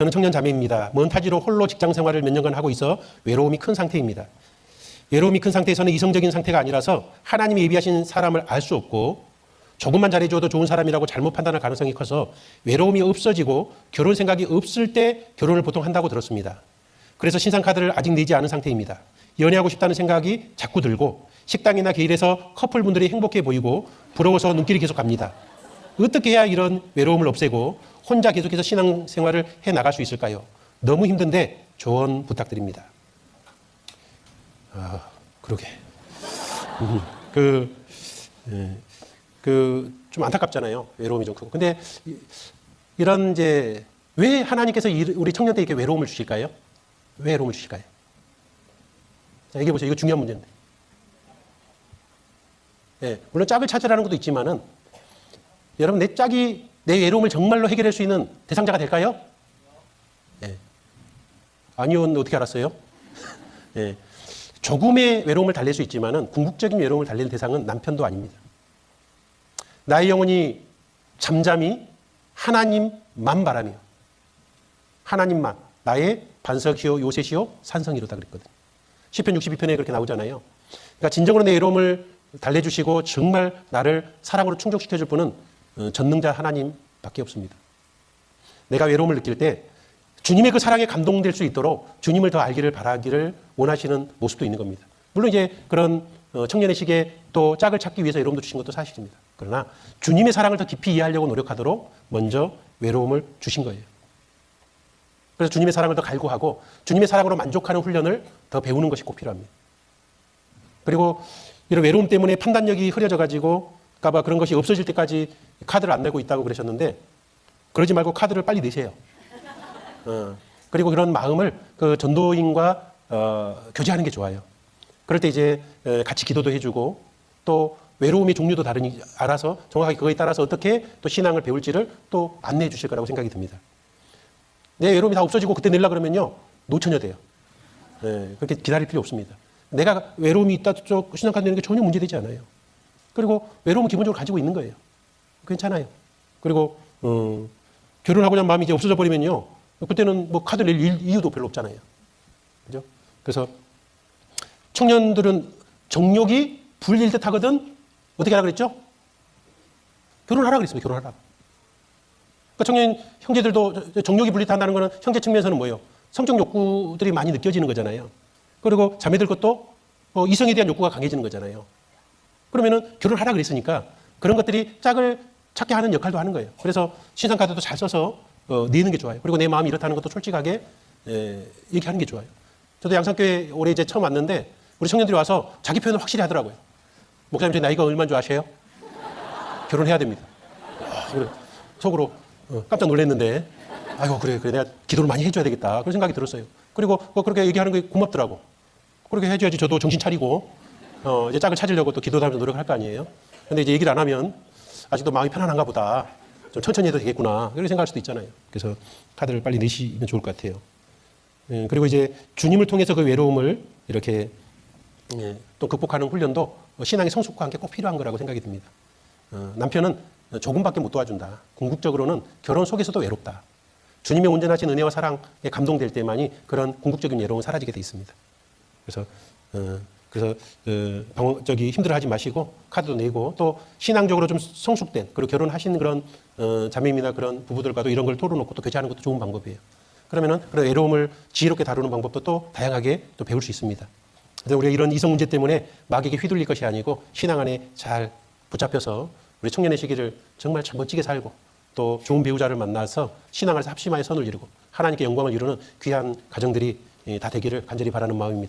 저는 청년 자매입니다. 먼 타지로 홀로 직장 생활을 몇 년간 하고 있어 외로움이 큰 상태입니다. 외로움이 큰 상태에서는 이성적인 상태가 아니라서 하나님이 예비하신 사람을 알 수 없고 조금만 잘해줘도 좋은 사람이라고 잘못 판단할 가능성이 커서 외로움이 없어지고 결혼 생각이 없을 때 결혼을 보통 한다고 들었습니다. 그래서 신상 카드를 아직 내지 않은 상태입니다. 연애하고 싶다는 생각이 자꾸 들고 식당이나 게일에서 커플분들이 행복해 보이고 부러워서 눈길이 계속 갑니다. 어떻게 해야 이런 외로움을 없애고 혼자 계속해서 신앙 생활을 해 나갈 수 있을까요? 너무 힘든데 조언 부탁드립니다. 아, 그러게. 음, 그, 예, 그, 좀 안타깝잖아요. 외로움이 좀 크고. 근데 이- 이런 이제 왜 하나님께서 이- 우리 청년들에게 외로움을 주실까요? 왜 외로움을 주실까요? 자, 얘기해 보세요. 이거 중요한 문제인데. 예, 물론 짝을 찾으라는 것도 있지만은 여러분 내 짝이 내 외로움을 정말로 해결할 수 있는 대상자가 될까요? 예. 아니요, 어떻게 알았어요? 예. 조금의 외로움을 달랠 수 있지만은 궁극적인 외로움을 달래는 대상은 남편도 아닙니다. 나의 영혼이 잠잠히 하나님만 바라며 하나님만 나의 반석이요 요새시요 산성이로다 그랬거든요. 시편 62편에 그렇게 나오잖아요. 그러니까 진정으로 내 외로움을 달래주시고 정말 나를 사랑으로 충족시켜줄 분은 어, 전능자 하나님밖에 없습니다. 내가 외로움을 느낄 때 주님의 그 사랑에 감동될 수 있도록 주님을 더 알기를 바라기를 원하시는 모습도 있는 겁니다. 물론 이제 그런 어, 청년의 시기에 또 짝을 찾기 위해서 외로움도 주신 것도 사실입니다. 그러나 주님의 사랑을 더 깊이 이해하려고 노력하도록 먼저 외로움을 주신 거예요. 그래서 주님의 사랑을 더 갈구하고 주님의 사랑으로 만족하는 훈련을 더 배우는 것이 꼭 필요합니다. 그리고 이런 외로움 때문에 판단력이 흐려져 가지고 까봐 그런 것이 없어질 때까지 카드를 안 내고 있다고 그러셨는데 그러지 말고 카드를 빨리 내세요. 어, 그리고 그런 마음을 그 전도인과 어, 교제하는 게 좋아요. 그럴 때 이제 에, 같이 기도도 해주고 또 외로움의 종류도 다르니 알아서 정확하게 그거에 따라서 어떻게 또 신앙을 배울지를 또 안내해 주실 거라고 생각이 듭니다. 내 외로움이 다 없어지고 그때 내려 그러면요 노처녀 돼요. 예, 그렇게 기다릴 필요 없습니다. 내가 외로움이 있다 쪽 신앙까지 되는 게 전혀 문제되지 않아요. 그리고 외로움은 기본적으로 가지고 있는 거예요. 괜찮아요. 그리고 어, 결혼하고 난 마음이 이제 없어져 버리면요. 그때는 뭐 카드 낼 일- 이유도 별로 없잖아요. 그죠? 그래서 청년들은 정욕이 불릴 듯 하거든 어떻게 하라 그랬죠? 결혼하라 그랬습니다. 결혼하라. 그러니까 청년 형제들도 저- 저 정욕이 불릿한다는 거는 형제 측면에서는 뭐예요? 성적 욕구들이 많이 느껴지는 거잖아요. 그리고 자매들 것도 어, 이성에 대한 욕구가 강해지는 거잖아요. 그러면은 결혼하라 그랬으니까 그런 것들이 짝을 찾게 하는 역할도 하는 거예요. 그래서 신상 카드도 잘 써서 어, 내는 게 좋아요. 그리고 내 마음이 이렇다는 것도 솔직하게 에, 얘기하는 게 좋아요. 저도 양산교회 올해 이제 처음 왔는데 우리 청년들이 와서 자기 표현을 확실히 하더라고요. 목사님 제 나이가 얼마인 줄 아세요? 결혼해야 됩니다. 아, 그래. 속으로 어, 깜짝 놀랐는데 아이고 그래 그래 내가 기도를 많이 해줘야 되겠다 그런 생각이 들었어요. 그리고 뭐 그렇게 얘기하는 게 고맙더라고. 그렇게 해줘야지 저도 정신 차리고 어, 이제 짝을 찾으려고 또 기도도 하면서 노력할 거 아니에요. 근데 이제 얘기를 안 하면 아직도 마음이 편안한가 보다. 좀 천천히 해도 되겠구나. 이렇게 생각할 수도 있잖아요. 그래서 카드를 빨리 내시면 좋을 것 같아요. 예, 그리고 이제 주님을 통해서 그 외로움을 이렇게 예, 또 극복하는 훈련도 신앙의 성숙과 함께 꼭 필요한 거라고 생각이 듭니다. 어, 남편은 조금밖에 못 도와준다. 궁극적으로는 결혼 속에서도 외롭다. 주님의 온전하신 은혜와 사랑에 감동될 때만이 그런 궁극적인 외로움은 사라지게 돼 있습니다. 그래서 어, 그래서 어, 저기 힘들어하지 마시고 카드도 내고 또 신앙적으로 좀 성숙된 그리고 결혼하신 그런 어, 자매님이나 그런 부부들과도 이런 걸 털어놓고 또 교제하는 것도 좋은 방법이에요. 그러면은 그런 외로움을 지혜롭게 다루는 방법도 또 다양하게 또 배울 수 있습니다. 그래서 우리가 이런 이성 문제 때문에 마귀에게 휘둘릴 것이 아니고 신앙 안에 잘 붙잡혀서 우리 청년의 시기를 정말 참 멋지게 살고 또 좋은 배우자를 만나서 신앙 안에서 합심하여 선을 이루고 하나님께 영광을 이루는 귀한 가정들이 예, 다 되기를 간절히 바라는 마음입니다.